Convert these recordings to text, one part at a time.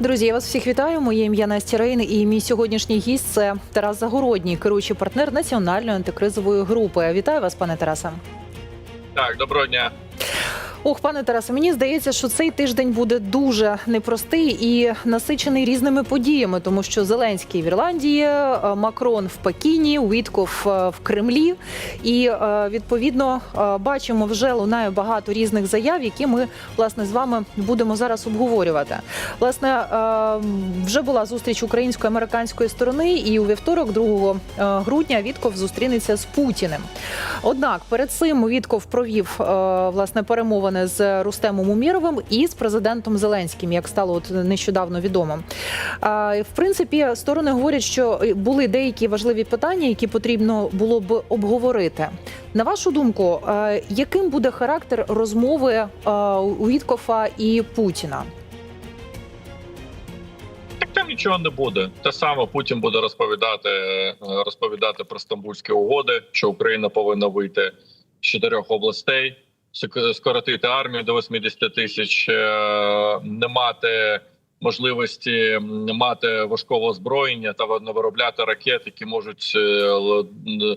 Друзі, я вас всіх вітаю. Моє ім'я Настя Рейн і мій сьогоднішній гість це Тарас Загородній, керуючий партнер національної антикризової групи. Вітаю вас, пане Тарасе. Так, доброго дня. Ох, пане Тарасе, мені здається, що цей тиждень буде дуже непростий і насичений різними подіями, тому що Зеленський в Ірландії, е, Макрон в Пекіні, Уітков е, в Кремлі. І е, відповідно бачимо, вже лунає багато різних заяв, які ми власне з вами будемо зараз обговорювати. Власне, вже була зустріч української американської сторони, і у вівторок, 2 е, грудня, Вітков зустрінеться з Путіним. Однак перед цим Вітков провів власне перемовини з Рустемом Уміровим і з президентом Зеленським, як стало от нещодавно відомо. Е, В принципі, сторони говорять, що були деякі важливі питання, які потрібно було б обговорити. На вашу думку, е, яким буде характер розмови е, Віткофа і Путіна? Нічого не буде. Те саме Путін буде розповідати е, розповідати про стамбульські угоди, що Україна повинна вийти з чотирьох областей, скоротити армію до 80 тисяч, е, не мати можливості мати важкого озброєння та виробляти ракет, які можуть е,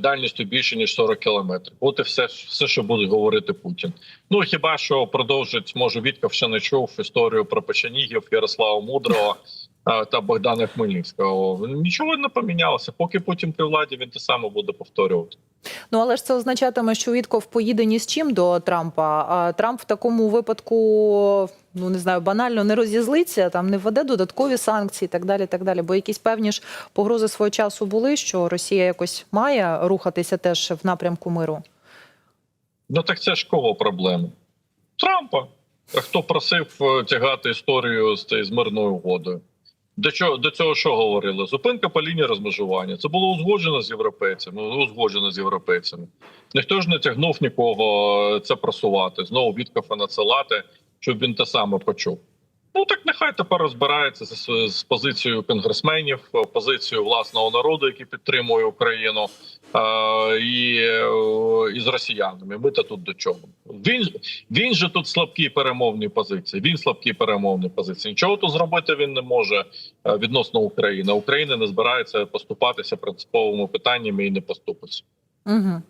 дальністю більше ніж 40 кілометрів. От і все, все, що буде говорити Путін. Ну хіба що продовжить, може Вітков ще не чув історію про печенігів Ярослава Мудрого та Богдана Хмельницького. Нічого не помінялося. Поки Путін при владі, він те саме буде повторювати. Ну але ж це означатиме, що Вітков поїде ні з чим до Трампа. А Трамп в такому випадку, ну не знаю, банально не розізлиться, там не введе додаткові санкції, так далі. Так далі. Бо якісь певні ж погрози свого часу були, що Росія якось має рухатися теж в напрямку миру. Ну так це ж кого проблеми? Трампа. Хто просив е, тягати історію з, з мирною угодою? До чого до цього що говорили? Зупинка по лінії розмежування. Це було узгоджено з європейцями. Узгоджено з європейцями. Ніхто ж не тягнув нікого це просувати. Знову відкафа надсилати, щоб він те саме почув. Ну так нехай тепер розбирається з, з позицією конгресменів, е, позицією власного народу, який підтримує Україну, е, і, е, і з росіянами. Ми то тут до чого? Він він же тут слабкі перемовні позиції. Він слабкі перемовні позиції. Нічого тут зробити він не може е, відносно України. Україна не збирається поступатися принциповими питаннями і не поступиться. Угу.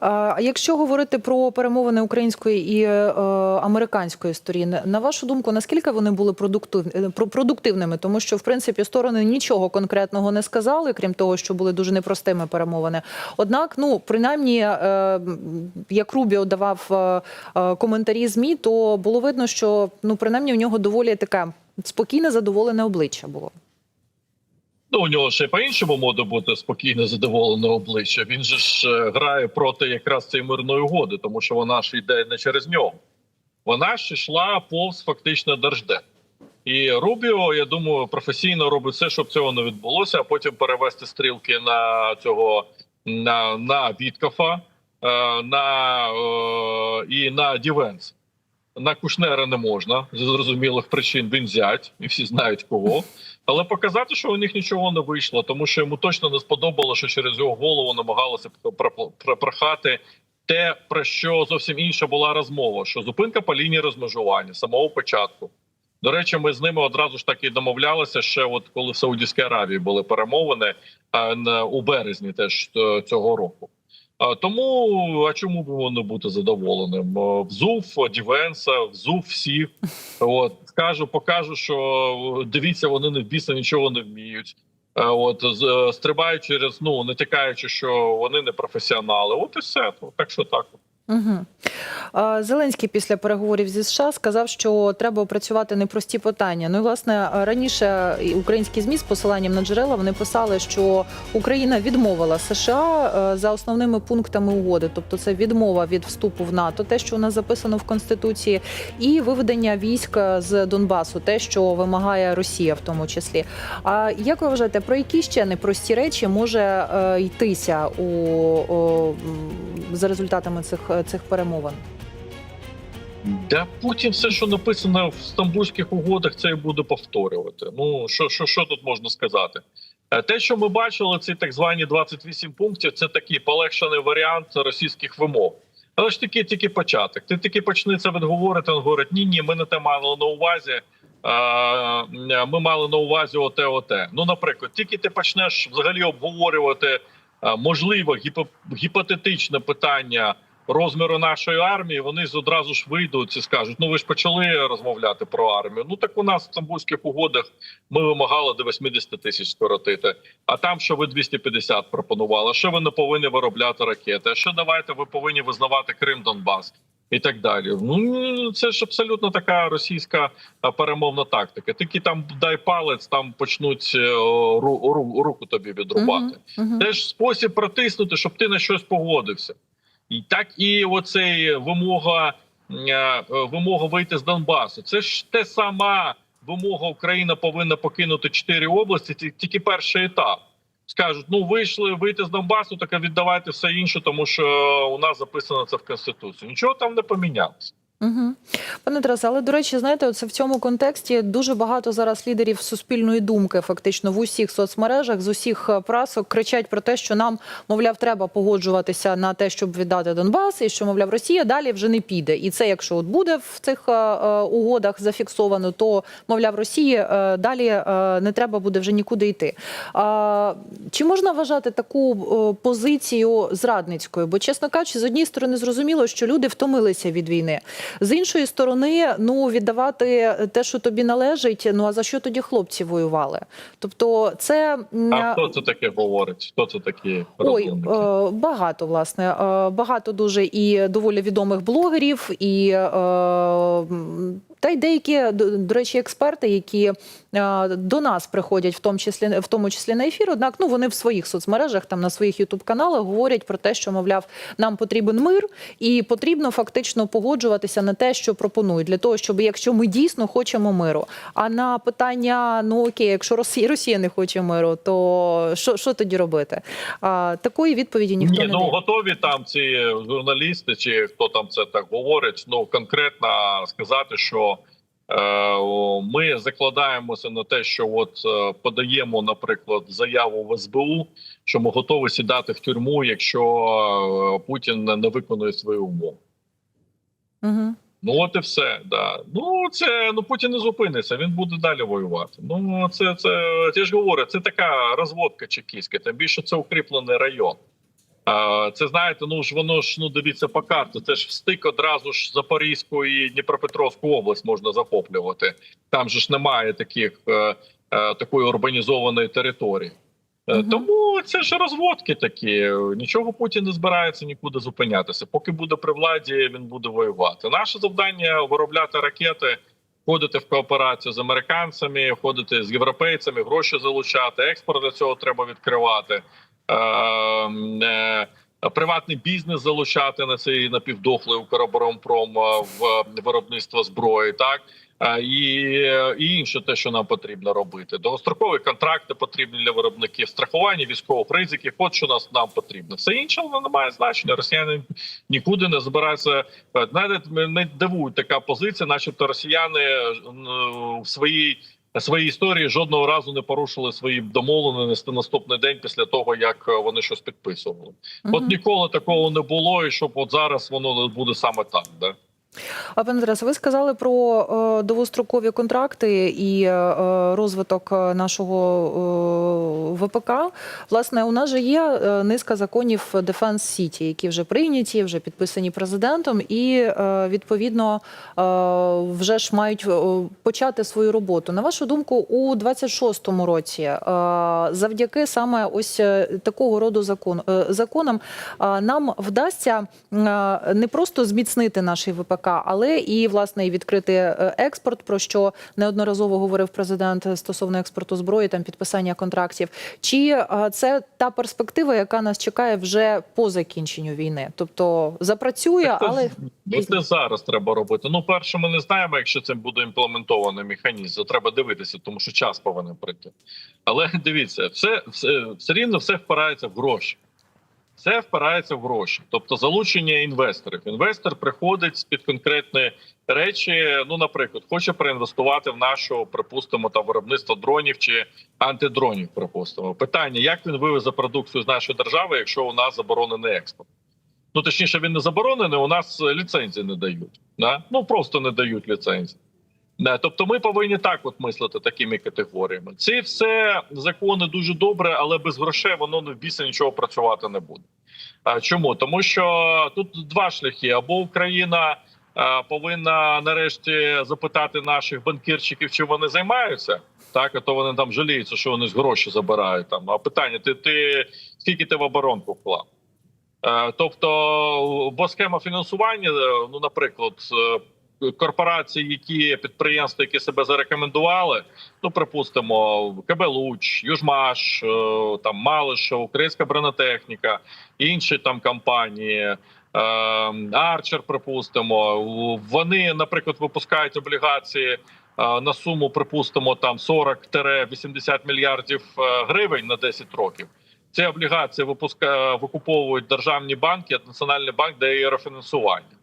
А якщо говорити про перемовини української і е, американської сторін, на вашу думку, наскільки вони були е, продуктивними? Тому що в принципі сторони нічого конкретного не сказали, крім того, що були дуже непростими перемовини. Однак, ну принаймні, е, як Рубіо давав е, е, коментарі змі, то було видно, що ну принаймні в нього доволі таке спокійне, задоволене обличчя було. Ну, у нього ще по-іншому може бути спокійно задоволене обличчя. Він же ж е, грає проти якраз цієї мирної угоди, тому що вона ж йде не через нього. Вона ж йшла повз фактично держдеп. І Рубіо, я думаю, професійно робить все, щоб цього не відбулося, а потім перевести стрілки на цього на, на Віткофа, е, на е, і на Дівенс. На Кушнера не можна з зрозумілих причин. Він зять, і всі знають кого. Але показати, що у них нічого не вийшло, тому що йому точно не сподобало, що через його голову намагалося проprохати те, про що зовсім інша була розмова: що зупинка по лінії розмежування самого початку. До речі, ми з ними одразу ж таки домовлялися ще, от коли в Саудівській Аравії були перемовини у березні, теж е, цього року. Тому а чому б не бути задоволеним? Е, Взув Дівенса, взув всіх. От скажу, покажу, що дивіться, вони не в біса нічого не вміють. Е, От е, стрибають через ну не тікаючи, що вони не професіонали. От і все. Ну, Так що так. Угу. Зеленський після переговорів зі США сказав, що треба опрацювати непрості питання. Ну і власне раніше українські змі з посиланням на джерела вони писали, що Україна відмовила США е, за основними пунктами угоди, тобто це відмова від вступу в НАТО, те, що у нас записано в конституції, і виведення військ з Донбасу, те, що вимагає Росія, в тому числі. А як ви вважаєте, про які ще непрості речі може е, йтися у за результатами цих цих перемовин? Да Путін все, що написано в стамбульських угодах, це і буде повторювати. Ну що, що, що тут можна сказати? Е, Те, що ми бачили, ці так звані 28 пунктів, це такий полегшений варіант російських вимог. Але ж таки тільки початок. Ти тільки почни це відговорити, він говорить: ні, ні, ми не те мали на увазі. ми мали на увазі оте, оте. Ну, наприклад, тільки ти почнеш взагалі обговорювати можливо гіпотетичне питання розміру нашої армії, вони одразу ж вийдуть і скажуть: ну ви ж почали розмовляти про армію. Ну так у нас в Стамбульських угодах ми вимагали до 80 тисяч скоротити. А там що ви 250 пропонували? Що ви не повинні виробляти ракети? А що давайте ви повинні визнавати Крим Донбас? І так далі. Ну це ж абсолютно така російська перемовна тактика. Тільки там дай палець, там почнуть е, ру, ру, руку тобі відрубати. Мгм, мгм. Це ж спосіб протиснути, щоб ти на щось погодився. Так і оцей вимога, е, вимога вийти з Донбасу. Це ж те сама вимога Україна повинна покинути чотири області. ті- Тільки перший етап. Скажуть: ну вийшли вийти з Донбасу, так віддавайте все інше, тому що у нас записано це в конституції. Нічого там не помінялося. Угу. Пане Тарасе, але до речі, знаєте, оце в цьому контексті дуже багато зараз лідерів суспільної думки, фактично в усіх соцмережах з усіх е, прасок кричать про те, що нам, мовляв, треба погоджуватися на те, щоб віддати Донбас, і що, мовляв, Росія далі вже не піде. І це, якщо от буде в цих е, е, угодах зафіксовано, то мовляв, Росії далі не треба буде вже нікуди йти. А, чи можна вважати таку позицію зрадницькою? Бо, чесно кажучи, з однієї сторони зрозуміло, що люди втомилися від війни. З іншої сторони, ну віддавати те, що тобі належить. Ну а за що тоді хлопці воювали? Тобто, це А хто це таке говорить? Хто це такі Ой, е, багато власне, е, багато дуже і доволі відомих блогерів, і е, та й деякі до, речі, експерти, які до нас приходять, в тому числі в тому числі на ефір. Однак, ну вони в своїх соцмережах, там на своїх ютуб каналах говорять про те, що мовляв, нам потрібен мир, і потрібно фактично погоджуватися на те, що пропонують, для того, щоб якщо ми дійсно хочемо миру. А на питання: ну окей, якщо Росія Росія не хоче миру, то що, що тоді робити? А, такої відповіді ніхто Ні, не ну дає. готові там ці журналісти, чи хто там це так говорить. Ну конкретно сказати, що ми закладаємося на те, що от е, подаємо, наприклад, заяву в СБУ, що ми готові сідати в тюрму, якщо е, Путін не виконує свої умови. Угу. Ну от і все. Да. Ну це ну Путін не зупиниться. Він буде далі воювати. Ну це це я ж говорю, це така розводка чекістська. Тим більше це укріплений район. Це знаєте, ну ж воно ж ну дивіться по карті. Це ж встик одразу ж Запорізьку і Дніпропетровську область можна захоплювати. Там же ж немає таких е, е, такої урбанізованої території. Мгм. Тому це ж розводки такі. Нічого Путін не збирається нікуди зупинятися. Поки буде при владі, він буде воювати. Наше завдання виробляти ракети, входити в кооперацію з американцями, входити з європейцями, гроші залучати. Експорт для цього треба відкривати. Е, е, Приватний бізнес залучати на цей напівдохлий Укроборонпром е, в виробництво зброї, так Е, і, і інше, те, що нам потрібно робити. Довгострокові контракти потрібні для виробників, страхування військових ризиків. От що нас нам потрібно. Все інше воно не має значення. Росіяни нікуди не збираються. Е, Навіть мене дивує така позиція, начебто росіяни е, в своїй. Своїй історії жодного разу не порушили свої домовленості наступний день після того, як е, вони щось підписували. От ніколи такого не було, і щоб от зараз воно буде саме так. Да? А пане Тарасе, ви сказали про е, довгострокові контракти і е, розвиток е, нашого е, ВПК. Власне, у нас же є низка законів Defense City, які вже прийняті, вже підписані президентом, і відповідно вже ж мають почати свою роботу. На вашу думку, у 26-му році, завдяки саме ось такого роду закон, законам, нам вдасться не просто зміцнити наш ВПК, але і власне і відкрити е, експорт, про що неодноразово говорив президент стосовно експорту зброї, там підписання контрактів. Чи е, це та перспектива, яка нас чекає вже по закінченню війни? Тобто запрацює, Так, але це зараз треба робити. Ну, перше, ми не знаємо, якщо це буде імплементований механізм. Це треба дивитися, тому що час повинен прийти. Але дивіться, все, все, все рівно все впирається в гроші. Все впирається в гроші, тобто залучення інвесторів. Інвестор приходить під конкретні речі. Ну, наприклад, хоче проінвестувати в нашу, припустимо, там виробництво дронів чи антидронів. Припустимо, питання: як він вивезе продукцію з нашої держави, якщо у нас заборонений експорт? Ну точніше, він не заборонений. У нас ліцензії не дають. Да? Ну просто не дають ліцензії. Тобто, ми повинні так от мислити такими категоріями. Ці все закони дуже добре, але без грошей воно не в біса нічого працювати не буде. Чому? Тому що тут два шляхи: або Україна повинна нарешті запитати наших банкірчиків, чи вони займаються. Так, а то вони там жаліються, що вони ж гроші забирають. Там а питання: ти, ти скільки ти в оборонку вклав? Е, Тобто, бо схема фінансування, е, ну, наприклад, е, корпорації, які підприємства, які себе зарекомендували, ну припустимо, КБ Луч, Южмаш, е, там Малишев, Українська бронетехніка, інші там компанії. е, Арчер, припустимо, вони, наприклад, випускають облігації е, на суму, припустимо, там 40-80 мільярдів гривень на 10 років. Ці облігації випуска викуповують державні банки, Національний банк дає рефінансування.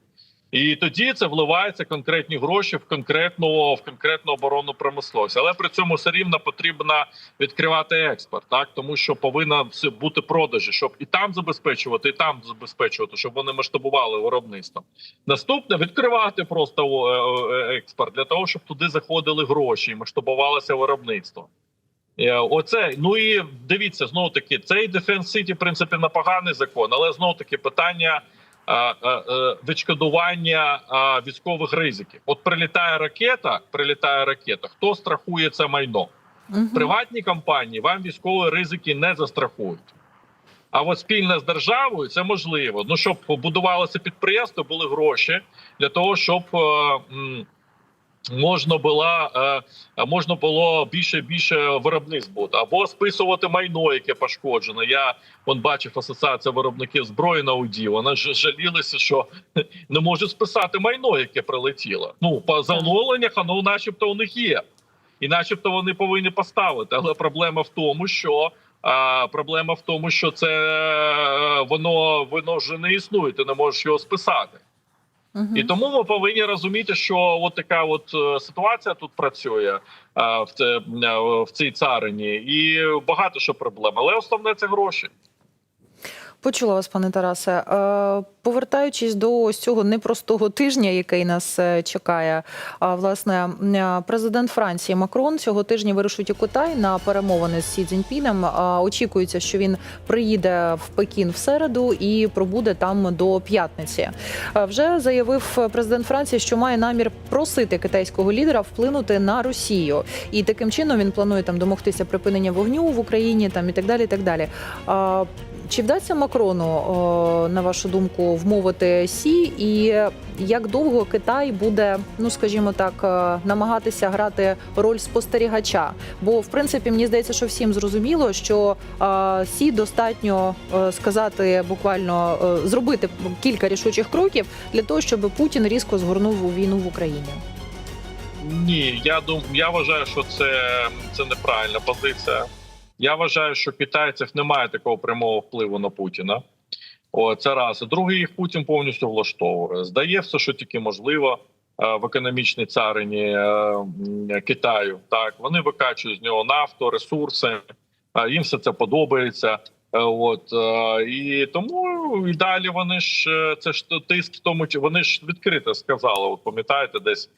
І тоді це вливається конкретні гроші в конкретну в конкретну оборонну промисловість. Але при цьому все рівно потрібно відкривати експорт, так тому що повинна бути продажі, щоб і там забезпечувати, і там забезпечувати, щоб вони масштабували виробництво. Наступне відкривати просто е, е, експорт для того, щоб туди заходили гроші і масштабувалося виробництво. Е, Оце ну і дивіться знову таки цей Defense City, в принципі непоганий закон, але знову таки питання відшкодування військових ризиків. От прилітає ракета, прилітає ракета. Хто страхує це майно? Угу. Приватні компанії вам військові ризики не застрахують. А от спільно з державою це можливо. Ну щоб будувалося підприємство, були гроші для того, щоб. е, Можна було е, можна було більше більше виробництв бути або списувати майно, яке пошкоджено. Я он бачив асоціація виробників зброї на УДІ. Вона ж жалілися, що не можуть списати майно, яке прилетіло. Ну по замовленнях воно, начебто, у них є, і начебто вони повинні поставити. Але проблема в тому, що а, проблема в тому, що це е, воно воно вже не існує. Ти не можеш його списати. Мгм. І тому ми повинні розуміти, що от така от е, ситуація тут працює е, в, е, в цій царині, і багато що проблем. Але основне це гроші. Почула вас, пане Тарасе. Е, Повертаючись до ось цього непростого тижня, який нас е, чекає, а, власне, е, президент Франції Макрон цього тижня вирушить у Китай на перемовини з Сі Цзіньпіном. Очікується, що він приїде в Пекін в середу і пробуде там до п'ятниці. Е, Вже заявив президент Франції, що має намір просити китайського лідера вплинути на Росію, і таким чином він планує там домогтися припинення вогню в Україні, там і так далі. І так далі. Чи вдасться Макрону, на вашу думку, вмовити Сі, і як довго Китай буде, ну скажімо так, е, намагатися грати роль спостерігача? Бо в принципі мені здається, що всім зрозуміло, що е, Сі достатньо е, сказати буквально зробити кілька рішучих кроків для того, щоб Путін різко згорнув війну в Україні. Ні, я дум, я вважаю, що це, це неправильна позиція. Я вважаю, що китайців немає такого прямого впливу на Путіна. О, це раз. Друге, їх Путін повністю влаштовує. Здає все, що тільки можливо е, в економічній царині е, Китаю. Так вони викачують з нього нафту, ресурси. е, Їм все це подобається. От і тому і далі вони ж це ж тиск в тому, вони ж відкрито сказали. От пам'ятаєте, десь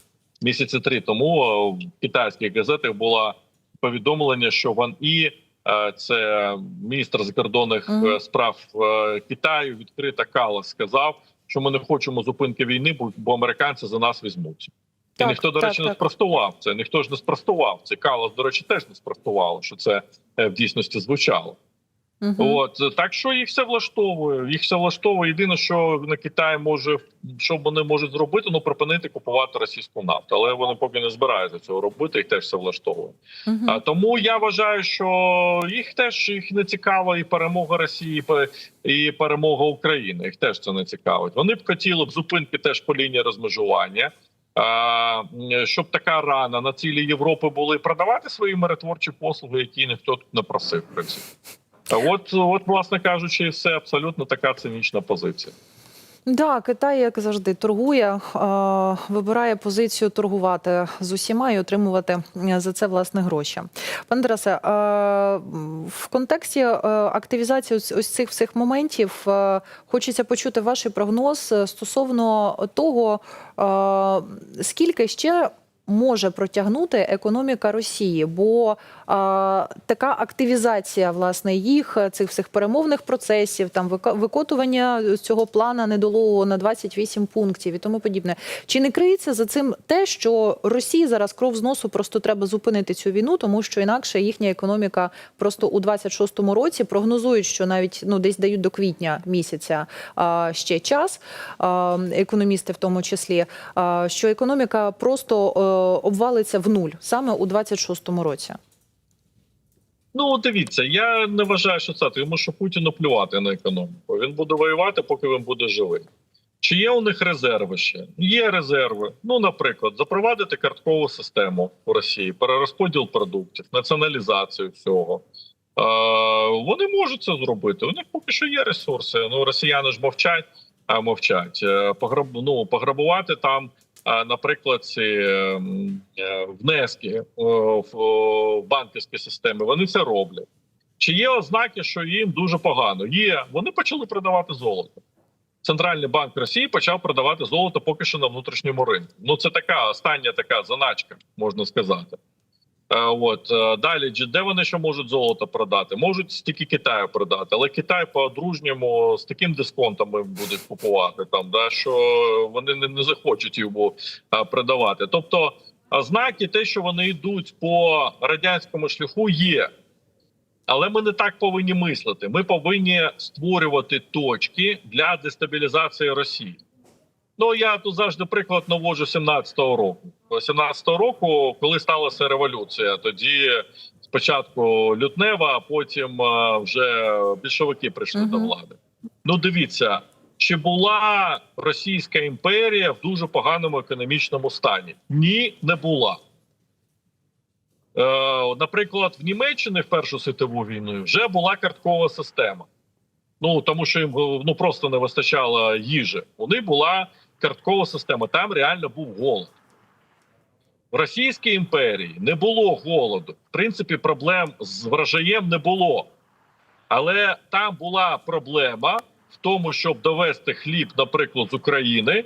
місяці три тому в китайських газетах було повідомлення, що е, це міністр закордонних mm -hmm. справ е, Китаю відкрита Кала сказав, що ми не хочемо зупинки війни, бо, бо американці за нас візьмуть. І Так, ніхто, до так, речі, не спростував це. Ніхто ж не спростував це. Калас, до речі, теж не спростувало, що це е, в дійсності звучало. Мгм. От так що їх все влаштовує. Їх все влаштовує. Єдине, що на Китай може що вони можуть зробити, ну припинити купувати російську нафту. Але вони поки не збираються цього робити. Їх теж все влаштовує. Мгм. А тому я вважаю, що їх теж їх не цікава і перемога Росії, і і перемога України. Їх теж це не цікавить. Вони б хотіли б зупинки теж по лінії розмежування. А, щоб така рана на цілі Європи були продавати свої миротворчі послуги, які ніхто тут не просив. в принципі. От, от, власне кажучи, все абсолютно така цинічна позиція. Да, Китай, як завжди, торгує, е, вибирає позицію торгувати з усіма і отримувати е, за це власне гроші. Пане Тарасе, е, в контексті активізації ось, цих всіх моментів хочеться почути ваш прогноз стосовно того, скільки ще може протягнути економіка Росії? Бо а, така активізація власне їх цих всіх перемовних процесів, там викотування цього плана недолугого на 28 пунктів і тому подібне. Чи не криється за цим те, що Росії зараз кров з носу просто треба зупинити цю війну, тому що інакше їхня економіка просто у 26-му році прогнозують, що навіть ну десь дають до квітня місяця а, ще час, а, економісти в тому числі, а, що економіка просто е, обвалиться в нуль саме у 26-му році. Ну дивіться, я не вважаю, що це тому, що Путіну плювати на економіку. Він буде воювати, поки він буде живий. Чи є у них резерви ще? Є резерви. Ну, наприклад, запровадити карткову систему у Росії, перерозподіл продуктів, націоналізацію всього. Е, вони можуть це зробити. У них поки що є ресурси. Ну, росіяни ж мовчать, а мовчать. Е, Пограб, ну, пограбувати там, наприклад, ці е, м, е, внески в банківські системи. Вони це роблять. Чи є ознаки, що їм дуже погано? Є. Вони почали продавати золото. Центральний банк Росії почав продавати золото поки що на внутрішньому ринку. Ну це така остання така заначка, можна сказати. Е, От е, далі, де вони ще можуть золото продати? Можуть стільки Китаю продати, але Китай по-дружньому з таким дисконтами будуть купувати там, да що вони не, не захочуть його е, продавати. Тобто, знаки, те, що вони йдуть по радянському шляху, є. Але ми не так повинні мислити. Ми повинні створювати точки для дестабілізації Росії. Ну я тут завжди приклад наводжу 17-го року. 17-го року, коли сталася революція, тоді спочатку лютнева, а потім е, вже більшовики прийшли Мгм. до влади. Ну дивіться, чи була Російська імперія в дуже поганому економічному стані? Ні, не була. Е, наприклад, в Німеччині в Першу світову війну вже була карткова система. Ну тому що їм е, ну просто не вистачало їжі. Них була карткова система. Там реально був голод. В Російській імперії не було голоду. В принципі, проблем з врожаєм не було. Але там була проблема в тому, щоб довести хліб, наприклад, з України,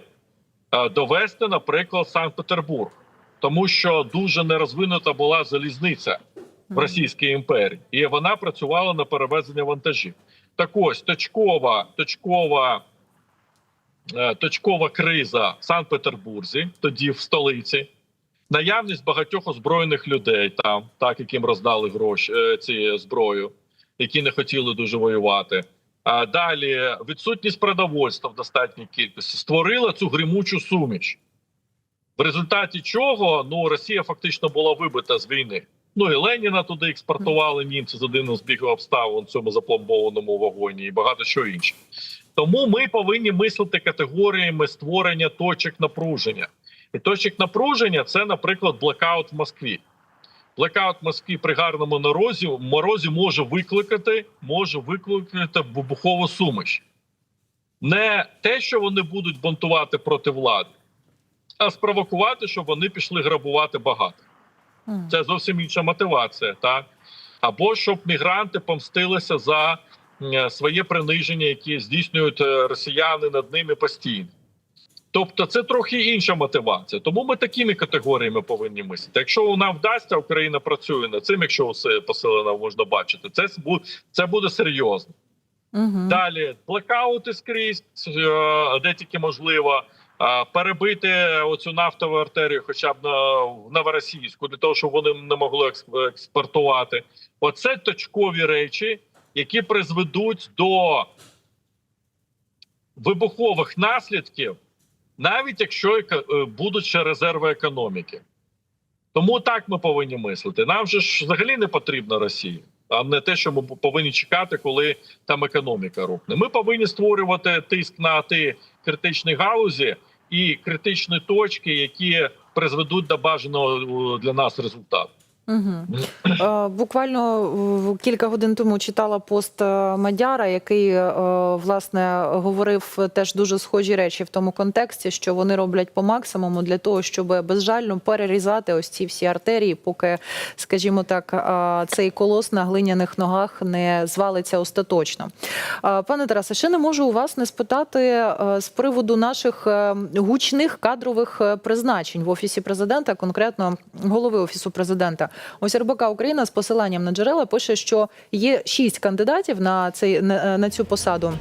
е, довести, наприклад, Санкт-Петербург, тому що дуже нерозвинута була залізниця в Російській імперії, і вона працювала на перевезення вантажів. Так ось точкова, точкова, точкова криза в Санкт-Петербурзі, тоді в столиці. Наявність багатьох озброєних людей там, так яким роздали гроші е, ці зброю, які не хотіли дуже воювати. А далі відсутність продовольства в достатній кількості створила цю гримучу суміш, в результаті чого ну Росія фактично була вибита з війни. Ну і Леніна туди експортували німці з одним з обставин в цьому запломбованому вагоні і багато що інше. Тому ми повинні мислити категоріями створення точок напруження. І точок напруження це, наприклад, блекаут в Москві. Блекаут в Москві при гарному морозі, морозі може викликати, може викликати вибухову суміш. Не те, що вони будуть бунтувати проти влади, а спровокувати, щоб вони пішли грабувати багато. Це зовсім інша мотивація, так або щоб мігранти помстилися за своє приниження, які здійснюють е, росіяни над ними постійно. Тобто, це трохи інша мотивація. Тому ми такими категоріями повинні мислити. Якщо нам вдасться, Україна працює над цим, якщо все посилено можна бачити, це бу- це буде серйозно. Мгм. Далі блекаути скрізь, е, де тільки можливо. е, Перебити оцю нафтову артерію, хоча б на новоросійську, для того, щоб вони не могли експортувати. Оце точкові речі, які призведуть до вибухових наслідків, навіть якщо е, будуть ще резерви економіки. Тому так ми повинні мислити. Нам же ж взагалі не потрібна Росія, а не те, що ми повинні чекати, коли там економіка рухне. Ми повинні створювати тиск на ті критичні галузі і критичні точки, які призведуть до бажаного е, для нас результату. Угу. Буквально кілька годин тому читала пост е, Мадяра, який е, власне говорив теж дуже схожі речі в тому контексті, що вони роблять по максимуму для того, щоб безжально перерізати ось ці всі артерії, поки, скажімо так, цей колос на глиняних ногах не звалиться остаточно. Пане Тарасе, ще не можу у вас не спитати з приводу наших гучних кадрових призначень в офісі президента, конкретно голови офісу президента. Ось РБК Україна з посиланням на джерела пише, що є шість кандидатів на цей на, на цю посаду.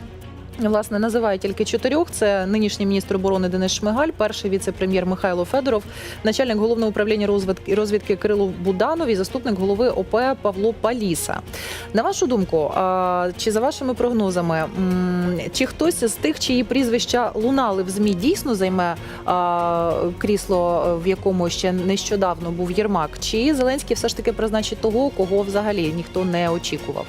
Власне, називає тільки чотирьох: це нинішній міністр оборони Денис Шмигаль, перший віце-прем'єр Михайло Федоров, начальник головного управління розвідки розвідки Кирило Буданов і заступник голови ОП Павло Паліса. На вашу думку, чи за вашими прогнозами, чи хтось з тих, чиї прізвища лунали в змі, дійсно займе крісло, в якому ще нещодавно був Єрмак? Чи Зеленський все ж таки призначить того, кого взагалі ніхто не очікував?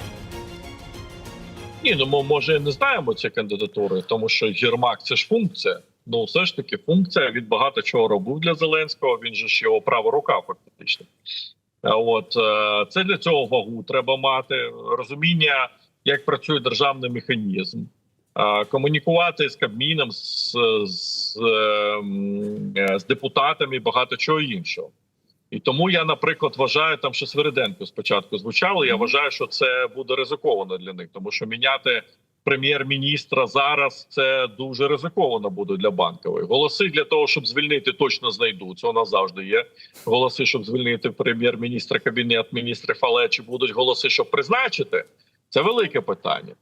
Ні, ну ми може не знаємо ці кандидатури, тому що Єрмак це ж функція. Ну, все ж таки, функція він багато чого робив для Зеленського. Він же ж його права рука, фактично. От е, це для цього вагу треба мати розуміння, як працює державний механізм, комунікувати з Кабміном, з, з, е, м, е, з депутатами, багато чого іншого. І тому я, наприклад, вважаю там, що Свириденко спочатку звучало. Я вважаю, що це буде ризиковано для них, тому що міняти прем'єр-міністра зараз це дуже ризиковано буде для банкової. Голоси для того, щоб звільнити, точно знайдуться. У нас завжди є голоси, щоб звільнити прем'єр-міністра, кабінет міністрів. Але чи будуть голоси, щоб призначити? Це велике питання.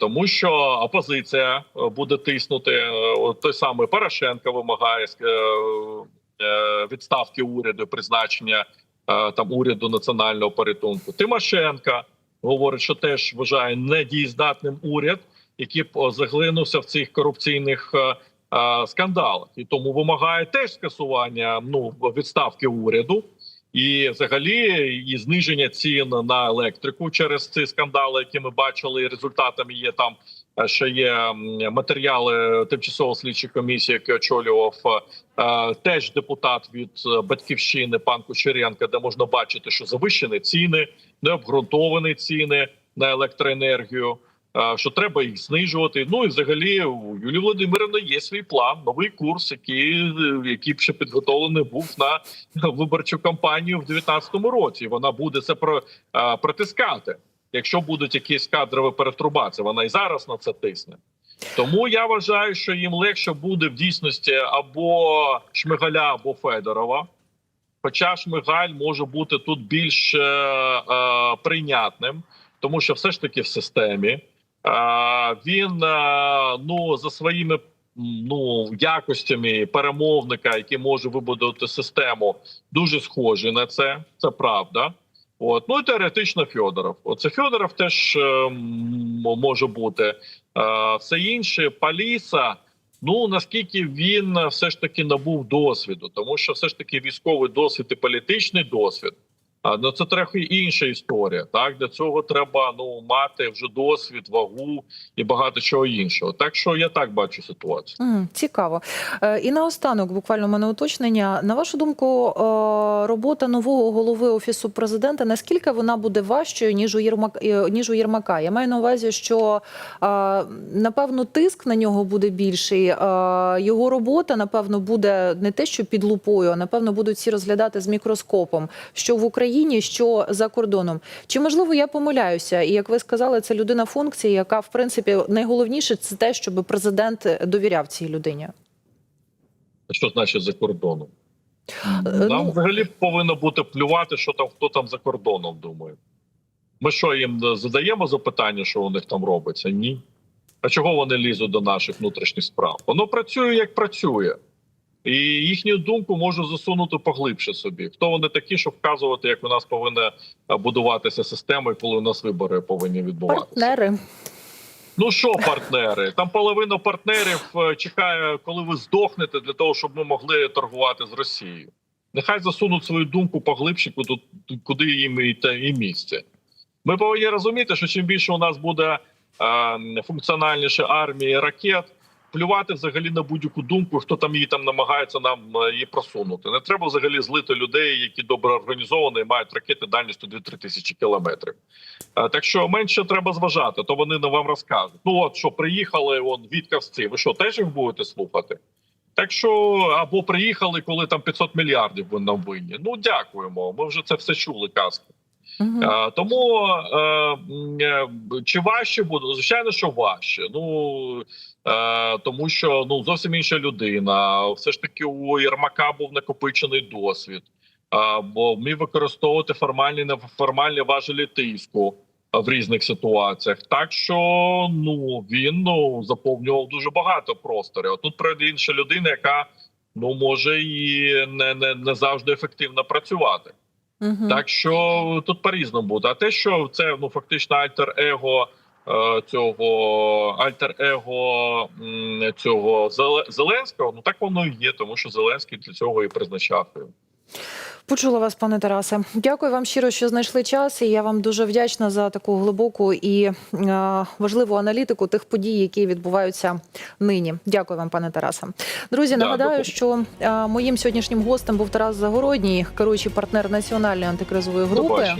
Тому що опозиція е, буде тиснути. е, Той самий Порошенко вимагає е, відставки уряду, призначення е, там уряду національного порятунку. Тимошенка говорить, що теж вважає недієздатним уряд, який б заглинувся в цих корупційних е, е, скандалах, і тому вимагає теж скасування ну відставки уряду. І взагалі і зниження цін на електрику через ці скандали, які ми бачили, і результатами є там ще є матеріали тимчасово слідчої комісії, які очолював е, теж депутат від е, батьківщини пан Кучеренко, де можна бачити, що завищені ціни, необґрунтовані ціни на електроенергію. е, Що треба їх знижувати? Ну і взагалі у Юлії Володимирівни є свій план, новий курс, який, який ще підготовлений був на виборчу кампанію в 2019 році. Вона буде це про протискати. Якщо будуть якісь кадрові перетрубації, вона і зараз на це тисне. Тому я вважаю, що їм легше буде в дійсності або Шмигаля, або Федорова. Хоча Шмигаль може бути тут більш е, е, прийнятним, тому що все ж таки в системі е, він е, ну за своїми ну якостями перемовника, який може вибудувати систему, дуже схожий на це. Це правда. От ну і теоретично Федоров. Оце Федоров теж е, може бути. Е, все інше Паліса. Ну наскільки він е, все ж таки набув досвіду, тому що все ж таки військовий досвід і політичний досвід. Ну це трохи інша історія. Так для цього треба ну мати вже досвід, вагу і багато чого іншого. Так що я так бачу ситуацію. М, Цікаво. Е, І наостанок, буквально в мене уточнення. На вашу думку, е, робота нового голови офісу президента наскільки вона буде важчою ніж у Єрмак е, ніж у Єрмака? Я маю на увазі, що напевно тиск на нього буде більший. Його робота, напевно, буде не те, що під лупою, а напевно будуть всі розглядати з мікроскопом, що в Україні, що за кордоном. Чи можливо я помиляюся? І як ви сказали, це людина функції, яка в принципі найголовніше це те, щоб президент довіряв цій людині. Що значить за кордоном? Е, Нам ну- взагалі повинно бути плювати, що там хто там за кордоном думає. Ми що їм задаємо запитання, що у них там робиться? Ні. А чого вони лізуть до наших внутрішніх справ? Воно працює як працює, і їхню думку можу засунути поглибше собі. Хто вони такі, щоб вказувати, як у нас повинна е, будуватися система, і коли у нас вибори повинні відбуватися? Партнери. Ну що, партнери? Там половина партнерів е, чекає, коли ви здохнете, для того, щоб ми могли торгувати з Росією. Нехай засунуть свою думку поглибше, куди, куди їм і місце. Ми повинні розуміти, що чим більше у нас буде е, функціональніше армії ракет, плювати взагалі на будь-яку думку, хто там її там намагається нам е, її просунути. Не треба взагалі злити людей, які добре організовані і мають ракети дальністю 2-3 тисячі кілометрів. Е, Так що менше треба зважати, то вони не вам розкажуть. Ну от що приїхали, он відкавці. Ви що теж їх будете слухати? Так що або приїхали, коли там 500 мільярдів ви нам винні. Ну дякуємо. Ми вже це все чули. Мгм. Е, Тому е, е, чи важче буде? Звичайно, що важче. Ну тому що ну зовсім інша людина. Все ж таки у Єрмака був накопичений досвід, е, бо вмів використовувати формальні неформальні важелі тиску е, в різних ситуаціях. Так що ну він ну заповнював дуже багато просторів. А тут прийде інша людина, яка ну може і не, не, не завжди ефективно працювати. Мгм. Так що тут по різному буде. А те, що це ну фактично альтер-его е, цього альтер-его цього Зеленського, ну так воно і є, тому що Зеленський для цього і призначав його. Почула вас, пане Тарасе. Дякую вам щиро, що знайшли час. І я вам дуже вдячна за таку глибоку і е, важливу аналітику тих подій, які відбуваються нині. Дякую вам, пане Тарасе. Друзі, нагадаю, дякую. що е, моїм сьогоднішнім гостем був Тарас Загородній, керуючий партнер національної антикризової групи.